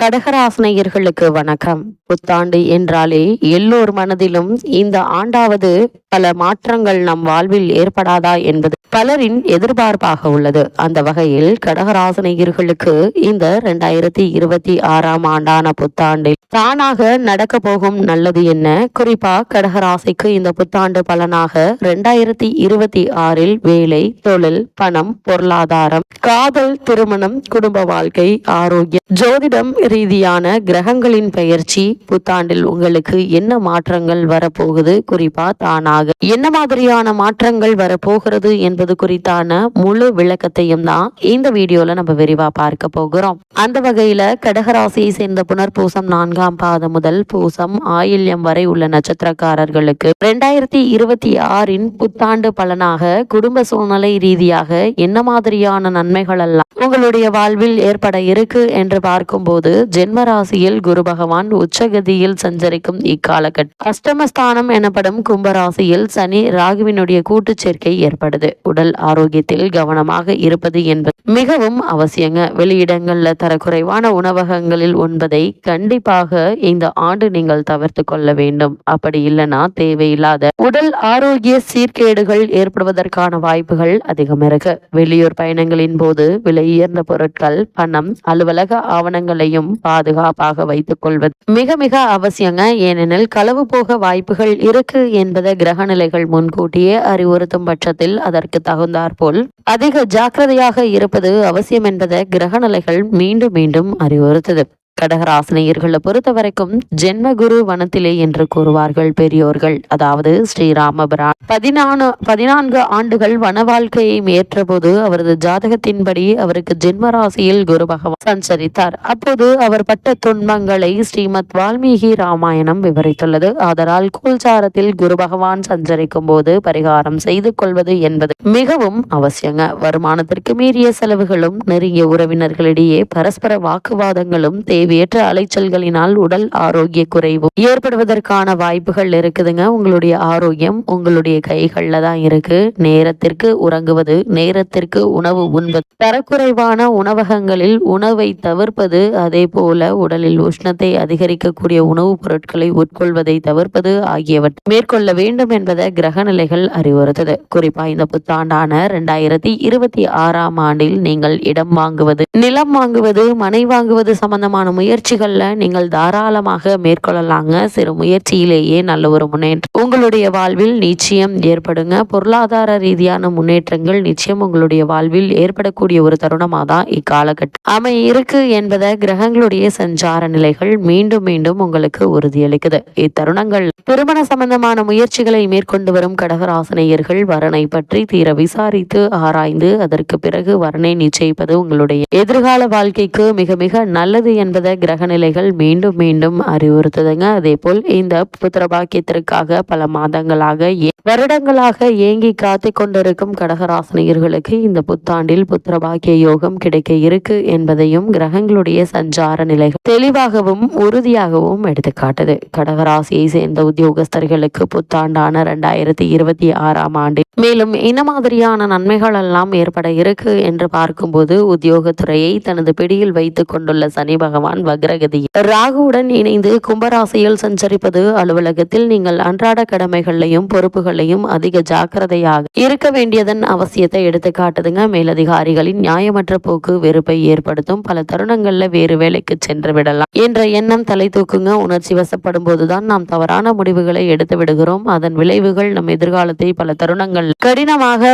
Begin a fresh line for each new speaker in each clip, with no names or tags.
கடகராசனையர்களுக்கு வணக்கம். புத்தாண்டு என்றாலே எல்லோர் மனதிலும் இந்த ஆண்டாவது பல மாற்றங்கள் நம் வாழ்வில் ஏற்படாதா என்பது பலரின் எதிர்பார்ப்பாக உள்ளது. அந்த வகையில் கடகராசனையர்களுக்கு இந்த இரண்டாயிரத்தி இருபத்தி ஆறாம் ஆண்டான புத்தாண்டில் தானாக நடக்க போகும் நல்லது என்ன? குறிப்பா கடகராசிக்கு இந்த புத்தாண்டு பலனாக இரண்டாயிரத்தி இருபத்தி ஆறில் வேலை தொழில் பணம் பொருளாதாரம் காதல் திருமணம் குடும்ப வாழ்க்கை ஆரோக்கியம் ஜோதிடம் ரீதியான கிரகங்களின் பெயர்ச்சி புத்தாண்டில் உங்களுக்கு என்ன மாற்றங்கள் வரப்போகுது குறிப்பா தானாக. என்ன மாதிரியான மாற்றங்கள் வரப்போகிறது என்பது குறித்தான முழு விளக்கத்தையும் தான் இந்த வீடியோல நம்ம விரிவா பார்க்க போகிறோம். அந்த வகையில கடகராசியை சேர்ந்த புனர்பூசம் நான்காம் பாதம் முதல் பூசம் ஆயில்யம் வரை உள்ள நட்சத்திரக்காரர்களுக்கு ரெண்டாயிரத்தி இருபத்தி ஆறின் புத்தாண்டு பலனாக குடும்ப சூழ்நிலை ரீதியாக என்ன மாதிரியான நன்மைகள் எல்லாம் உங்களுடைய வாழ்வில் ஏற்பட இருக்கு என்று பார்க்கும்போது ஜென்மராசியில் குரு பகவான் உச்சகதியில் சஞ்சரிக்கும் இக்காலகட்டம் அஷ்டமஸ்தானம் எனப்படும் கும்பராசியில் சனி ராகுவினுடைய கூட்டு சேர்க்கை ஏற்படுது. உடல் ஆரோக்கியத்தில் கவனமாக இருப்பது என்பது மிகவும் அவசியங்க. வெளியிடங்கள்ல தரக்குறைவான உணவகங்களில் உண்பதை கண்டிப்பாக இந்த ஆண்டு நீங்கள் தவிர்த்து கொள்ள வேண்டும். அப்படி இல்லைன்னா தேவையில்லாத உடல் ஆரோக்கிய சீர்கேடுகள் ஏற்படுவதற்கான வாய்ப்புகள் அதிகம் இருக்கு. வெளியூர் பயணங்களின் போது விலை உயர்ந்த பொருட்கள் பணம் அலுவலக ஆவணங்களையும் பாதுகாப்பாக வைத்துக் கொள்வது மிக மிக அவசியங்க. ஏனெனில் களவு போக வாய்ப்புகள் இருக்கு என்பதை கிரகநிலைகள் முன்கூட்டியே அறிவுறுத்தும் பட்சத்தில் அதற்கு தகுந்தாற்போல் அதிக ஜாக்கிரதையாக இருப்பது அவசியம் என்பதை கிரக நிலைகள் மீண்டும் மீண்டும் அறிவுறுத்தது. கடகராசினியர்களை பொறுத்த வரைக்கும் ஜென்மகுரு வனத்திலே என்று கூறுவார்கள் பெரியோர்கள். அதாவது ஸ்ரீராமபிரான் பதினானு பதினான்கு ஆண்டுகள் வன வாழ்க்கையை ஏற்றபோது அவரது ஜாதகத்தின்படி அவருக்கு ஜென்ம ராசியில் குரு பகவான் சஞ்சரித்தார் அப்போது அவர் பட்ட துன்பங்களை ஸ்ரீமத் வால்மீகி ராமாயணம் விவரித்துள்ளது. ஆதலால் கூல்சாரத்தில் குரு பகவான் சஞ்சரிக்கும் போது பரிகாரம் செய்து கொள்வது என்பது மிகவும் அவசியங்க. வருமானத்திற்கு மீறிய செலவுகளும் நெருங்கிய உறவினர்களிடையே பரஸ்பர வாக்குவாதங்களும் தேவையற்ற அலைச்சல்களினால் உடல் ஆரோக்கிய குறைவு ஏற்படுவதற்கான வாய்ப்புகள் இருக்குதுங்க. உங்களுடைய ஆரோக்கியம் உங்களுடைய கைகள்ல தான் இருக்கு. நேரத்திற்கு உறங்குவது நேரத்திற்கு உணவு உண்பது. தரக்குறைவான உணவகங்களில் உணவு தவிர்ப்பது அதே போல உடலில் உஷ்ணத்தை அதிகரிக்கக்கூடிய உணவுப் பொருட்களை உட்கொள்வதை தவிர்ப்பது ஆகியவற்றை மேற்கொள்ள வேண்டும் என்பதை கிரகநிலைகள் அறிவுறுத்தது. குறிப்பா இந்த புத்தாண்டான இரண்டாயிரத்தி இருபத்தி ஆறாம் ஆண்டில் நீங்கள் இடம் வாங்குவது நிலம் வாங்குவது மனை வாங்குவது சம்பந்தமான முயற்சிகள்ல நீங்கள் தாராளமாக மேற்கொள்ளலாங்க. சிறு முயற்சியிலேயே நல்ல ஒரு முன்னேற்றம். உங்களுடைய வாழ்வில் நிச்சயம் ஏற்படுங்க. பொருளாதார ரீதியான முன்னேற்றங்கள் நிச்சயம் உங்களுடைய வாழ்வில் ஏற்படக்கூடிய ஒரு தருணமாக தான் இக்காலகட்டம். அமைய இருக்கு என்பதை கிரகங்களுடைய சஞ்சார நிலைகள் மீண்டும் மீண்டும் உங்களுக்கு உறுதியளிக்குது. இத்தருணங்கள் திருமண சம்பந்தமான முயற்சிகளை மேற்கொண்டு வரும் கடகராசனையர்கள் வரனை பற்றி தீர விசாரித்து ஆராய்ந்து அதற்கு பிறகு வரனை நிச்சயிப்பது உங்களுடைய எதிர்கால வாழ்க்கைக்கு மிக மிக நல்லது என்பதை கிரகநிலைகள் மீண்டும் மீண்டும் அறிவுறுத்துதுங்க. அதே போல் இந்த புத்திர பாக்கியத்திற்காக பல மாதங்களாக ஏ- வருடங்களாக ஏங்கி காத்து கொண்டிருக்கும் கடகராசனையர்களுக்கு இந்த புத்தாண்டில் புத்திர பாக்கிய யோகம் கிடைக்க இருக்கு என்பதையும் கிரகங்களுடைய சஞ்சார நிலைகள் தெளிவாகவும் உறுதியாகவும் எடுத்துக்காட்டுது. கடகராசியை சேர்ந்த உத்தியோகஸ்தர்களுக்கு புத்தாண்டான ரெண்டாயிரத்தி இருபத்தி ஆறாம் ஆண்டு. மேலும் என்ன மாதிரியான நன்மைகள் எல்லாம் ஏற்பட இருக்கு என்று பார்க்கும்போது உத்தியோகத்துறையை தனது பிடியில் வைத்துக் கொண்டுள்ள சனி பகவான் வக்ரகதி. ராகுவுடன் இணைந்து கும்பராசியில் சஞ்சரிப்பது அலுவலகத்தில் நீங்கள் அன்றாட கடமைகளையும் பொறுப்புகளையும் அதிக ஜாக்கிரதையாக இருக்க வேண்டியதன் அவசியத்தை எடுத்து காட்டுதுங்க மேலதிகாரிகளின் நியாயமற்ற போக்கு வெறுப்பை ஏற்படுத்தும். பல தருணங்கள்ல வேறு வேலைக்கு சென்று விடலாம். என்ற எண்ணம் தலை தூக்குங்க. உணர்ச்சி வசப்படும் போதுதான் நாம் தவறான முடிவுகளை எடுத்து விடுகிறோம். அதன் விளைவுகள் நம் எதிர்காலத்தை பல தருணங்கள் கடினமாக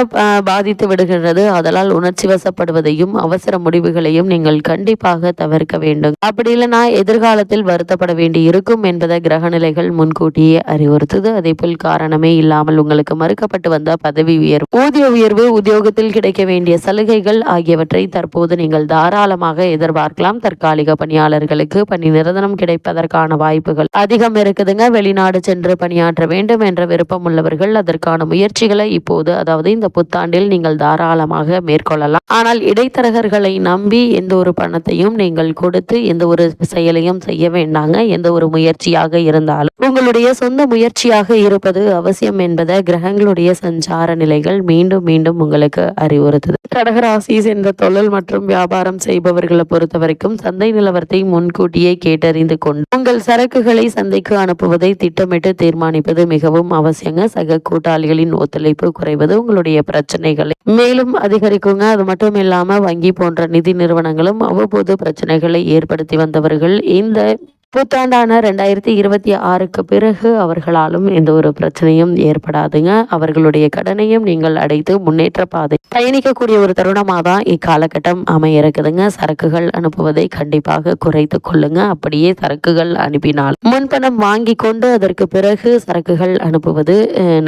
பாதித்து விடுகிறது அதனால் உணர்ச்சி வசப்படுவதையும் அவசர முடிவுகளையும் நீங்கள் கண்டிப்பாக தவிர்க்க வேண்டும். அப்படி இல்லைனா எதிர்காலத்தில் வருத்தப்பட வேண்டி இருக்கும் என்பதை கிரகநிலைகள் முன்கூட்டியே அறிவுறுத்துது. அதே போல் காரணமே இல்லாமல் உங்களுக்கு மறுக்கப்பட்டு வந்த பதவி உயர்வு ஊதிய உயர்வு உத்தியோகத்தில் கிடைக்க வேண்டிய சலுகைகள் ஆகியவற்றை தற்போது நீங்கள் தாராளமாக எதிர்பார்க்கலாம். தற்காலிக பணியாளர்களுக்கு பணி நிரந்தரம் கிடைப்பதற்கான வாய்ப்புகள் அதிகம் இருக்குதுங்க. வெளிநாடு சென்று பணியாற்ற வேண்டும் என்ற விருப்பம் உள்ளவர்கள் அதற்கான முயற்சிகளை இப்போது அதாவது இந்த புத்தாண்டில் நீங்கள் தாராளமாக மேற்கொள்ளலாம். ஆனால் இடைத்தரகர்களை நம்பி எந்த ஒரு பணத்தையும் நீங்கள் கொடுத்து எந்த ஒரு செயலையும் செய்ய வேண்டாங்க. எந்த ஒரு முயற்சியாக இருந்தாலும். உங்களுடைய சொந்த முயற்சியாக இருப்பது அவசியம் என்பதை கிரகங்களுடைய சஞ்சார நிலைகள் மீண்டும் மீண்டும் உங்களுக்கு அறிவுறுத்துது. கடகராசி என்ற தொழில் மற்றும் வியாபாரம் செய்பவர்களை பொறுத்த வரைக்கும் சந்தை நிலவரத்தை முன்கூட்டியே கேட்டறிந்து கொண்டு உங்கள் சரக்குகளை சந்தைக்கு அனுப்புவதை திட்டமிட்டு தீர்மானிப்பது மிகவும் அவசியங்க. சக கூட்டாளிகளின் ஒத்துழைப்பு குறைவது உங்களுடைய பிரச்சனைகளை மேலும் அதிகரிக்குங்க. அது மட்டும் இல்லாம வங்கி போன்ற நிதி நிறுவனங்களும் அவ்வப்போது பிரச்சனைகளை ஏற்படுத்தி வந்தவர்கள். இந்த புத்தாண்டான ரெண்டாயிரத்தி இருபத்தி ஆறுக்கு பிறகு அவர்களாலும் எந்த ஒரு பிரச்சனையும் ஏற்படாதுங்க. அவர்களுடைய கடனையும் நீங்கள் அடைத்து முன்னேற்ற பாதை பயணிக்கக்கூடிய ஒரு தருணமாக தான் இக்காலகட்டம் அமைய இருக்குதுங்க சரக்குகள் அனுப்புவதை கண்டிப்பாக குறைத்து கொள்ளுங்க. அப்படியே சரக்குகள் அனுப்பினால் முன்பணம் வாங்கி கொண்டு அதற்கு பிறகு சரக்குகள் அனுப்புவது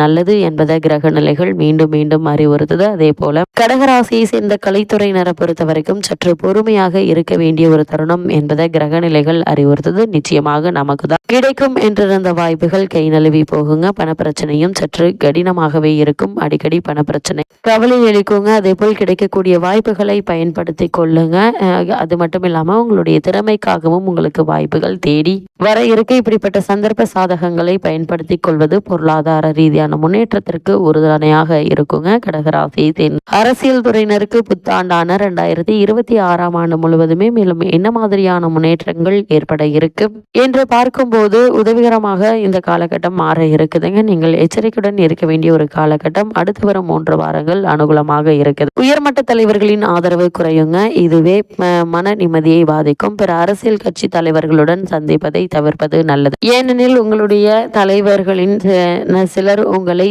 நல்லது என்பதை கிரக நிலைகள் மீண்டும் மீண்டும் அறிவுறுத்துது. அதே போல கடகராசியை சேர்ந்த கலைத்துறையினரை பொறுத்த வரைக்கும் சற்று பொறுமையாக இருக்க வேண்டிய ஒரு தருணம் என்பதை கிரக நிலைகள் அறிவுறுத்துது. நிச்சயமாக நமக்கு தான் கிடைக்கும் என்றிருந்த வாய்ப்புகள் கை நழுவி போகுங்க. பணப்பிரச்சனையும் சற்று கடினமாகவே இருக்கும். அடிக்கடி பணப்பிரச்சனை கவலை அளிக்குங்க. அதே போல் கிடைக்கக்கூடிய வாய்ப்புகளை பயன்படுத்தி கொள்ளுங்க. அது மட்டும் இல்லாம உங்களுடைய திறமைக்காகவும் உங்களுக்கு வாய்ப்புகள் தேடி வர இருக்க. இப்படிப்பட்ட சந்தர்ப்ப சாதகங்களை பயன்படுத்தி கொள்வது பொருளாதார ரீதியான முன்னேற்றத்திற்கு உறுதுணையாக இருக்குங்க. கடகராசி சேர்ந்த அரசியல் துறையினருக்கு புத்தாண்டான ரெண்டாயிரத்தி இருபத்தி ஆறாம் ஆண்டு முழுவதுமே மேலும் என்ன மாதிரியான முன்னேற்றங்கள் ஏற்பட இருக்கு? என்று பார்க்கும்போது உதவிகரமாக இந்த காலகட்டம் மாற இருக்குதுங்க. நீங்கள் எச்சரிக்கையுடன் இருக்க வேண்டிய ஒரு காலகட்டம் அடுத்து வரும் மூன்று வாரங்கள் அனுகூலமாக இருக்குது. உயர்மட்ட தலைவர்களின் ஆதரவு குறையுங்க. இதுவே மன நிம்மதியை பாதிக்கும். பிற அரசியல் கட்சி தலைவர்களுடன் சந்திப்பதை தவிர்ப்பது நல்லது. ஏனெனில் உங்களுடைய தலைவர்களின் சிலர் உங்களை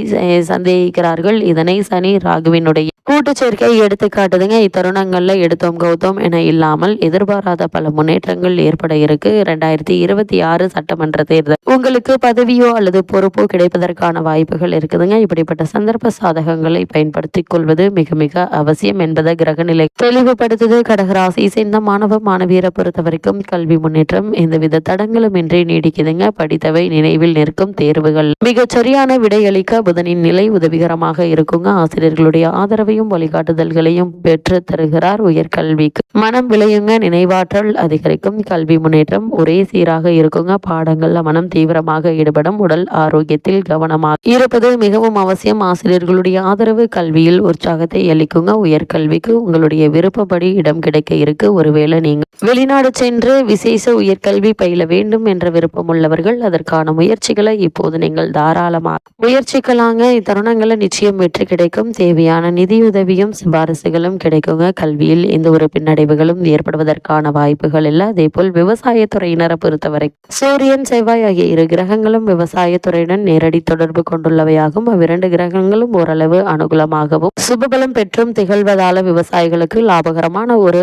சந்தேகிக்கிறார்கள். இதனை சனி ராகுவினுடைய கூட்டு சேர்க்கை எடுத்து காட்டுதுங்க இத்தருணங்கள்ல எடுத்தோம் கௌதம் என இல்லாமல் எதிர்பாராத பல முன்னேற்றங்கள் ஏற்பட இருக்கு. ரெண்டாயிரத்தி இருபத்தி ஆறு சட்டமன்ற தேர்தல். உங்களுக்கு பதவியோ அல்லது பொறுப்போ கிடைப்பதற்கான வாய்ப்புகள் இருக்குதுங்க. இப்படிப்பட்ட சந்தர்ப்ப சாதகங்களை பயன்படுத்திக் கொள்வது மிக மிக அவசியம் என்பதை கிரகநிலை தெளிவுபடுத்துது. கடகராசி சேர்ந்த மாணவ மாணவியரை பொறுத்த வரைக்கும் கல்வி முன்னேற்றம் எந்தவித தடங்களும் இன்றி நீடிக்குதுங்க. படித்தவை நினைவில் நிற்கும் தேர்வுகள். மிகச் சரியான விடையளிக்க புதனின் நிலை உதவிகரமாக இருக்குங்க. ஆசிரியர்களுடைய ஆதரவையும் வழிகாட்டுதல்களையும் பெற்று தருகிறார் உயர்கல்விக்கு. மனம் விளையுங்க. நினைவாற்றல் அதிகரிக்கும். கல்வி முன்னேற்றம் ஒரே சீராக இருக்குங்க. பாடங்கள்ல மனம் தீவிரமாக ஈடுபடும். உடல் ஆரோக்கியத்தில் கவனமாக இருப்பது மிகவும் அவசியம். ஆசிரியர்களுடைய ஆதரவு கல்வியில் உற்சாகத்தை அளிக்குங்க. உயர்கல்விக்கு உங்களுடைய விருப்பப்படி இடம் கிடைக்க இருக்கு. ஒருவேளை நீங்க வெளிநாடு சென்று விசேஷ உயர்கல்வி பயில வேண்டும் என்ற விருப்பம் உள்ளவர்கள் அதற்கான முயற்சிகளை இப்போது நீங்கள் தாராளமாக முயற்சிக்கலாங்க. இத்தருணங்களை நிச்சயம் வெற்றி கிடைக்கும். தேவையான நிதியுதவியும் சிபாரிசுகளும் கிடைக்குங்க. கல்வியில் எந்த ஒரு பின்னடைவுகளும் ஏற்படுவதற்கான வாய்ப்புகள் இல்லை. அதே போல் விவசாயத்துறையினர் சந்திரனை பொறுத்தவரை சூரியன் செவ்வாய் ஆகிய இரு கிரகங்களும் விவசாயத்துறையுடன் நேரடி தொடர்பு கொண்டுள்ளவையாகும். அவ்விரண்டு கிரகங்களும் ஓரளவு அனுகூலமாகவும் சுபபலம் பெற்றும் திகழ்வதால விவசாயிகளுக்கு லாபகரமான ஒரு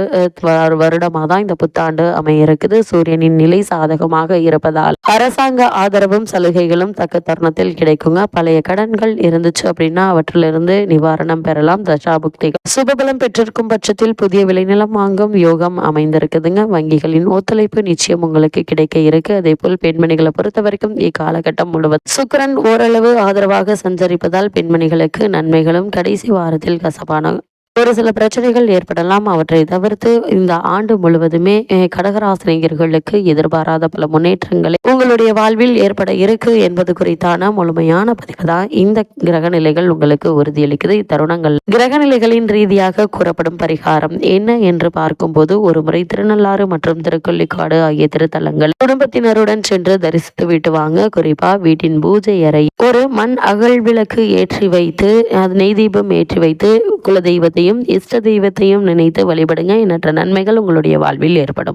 வருடமாக தான் இந்த புத்தாண்டு அமைய இருக்குது சூரியனின் நிலை சாதகமாக இருப்பதால் அரசாங்க ஆதரவும் சலுகைகளும் தக்க தருணத்தில் கிடைக்குங்க. பழைய கடன்கள் இருந்துச்சு அப்படின்னா அவற்றிலிருந்து நிவாரணம் பெறலாம். தசாபுக்திகள் சுபபலம் பெற்றிருக்கும் பட்சத்தில் புதிய விளைநிலம் வாங்கும் யோகம் அமைந்திருக்குதுங்க. வங்கிகளின் ஒத்துழைப்பு நிச்சயம் உங்களுக்கு கிடைக்க இருக்கு. அதே போல் பெண்மணிகளை பொறுத்த வரைக்கும் இக்காலகட்டம் முழுவதும் சுக்கரன் ஓரளவு ஆதரவாக சஞ்சரிப்பதால் பெண்மணிகளுக்கு நன்மைகளும் கடைசி வாரத்தில் கசப்பான ஒரு சில பிரச்சனைகள் ஏற்படலாம். அவற்றை தவிர்த்து இந்த ஆண்டு முழுவதுமே கடகராசிரியர்களுக்கு கடகராசினியர்களுக்கு எதிர்பாராத பல முன்னேற்றங்களை உங்களுடைய வாழ்வில் ஏற்பட இருக்கு என்பது குறித்தான முழுமையான பதிவு தான். இந்த கிரக நிலைகள் உங்களுக்கு உறுதியளிக்குது. இத்தருணங்கள் கிரக நிலைகளின் ரீதியாக கூறப்படும் பரிகாரம் என்ன என்று பார்க்கும்போது ஒரு முறை திருநள்ளாறு மற்றும் திருக்கொல்லிக்காடு ஆகிய திருத்தலங்கள் குடும்பத்தினருடன் சென்று தரிசித்து விட்டு வாங்க. குறிப்பா வீட்டின் பூஜை அறை ஒரு மண் அகல் விளக்கு ஏற்றி வைத்து அது நெய் தீபம் ஏற்றி வைத்து குலதெய்வத்தை குலதெய்வத்தையும் இஷ்ட தெய்வத்தையும் நினைத்து வழிபடுங்க. எண்ணற்ற நன்மைகள் உங்களுடைய வாழ்வில் ஏற்படும்.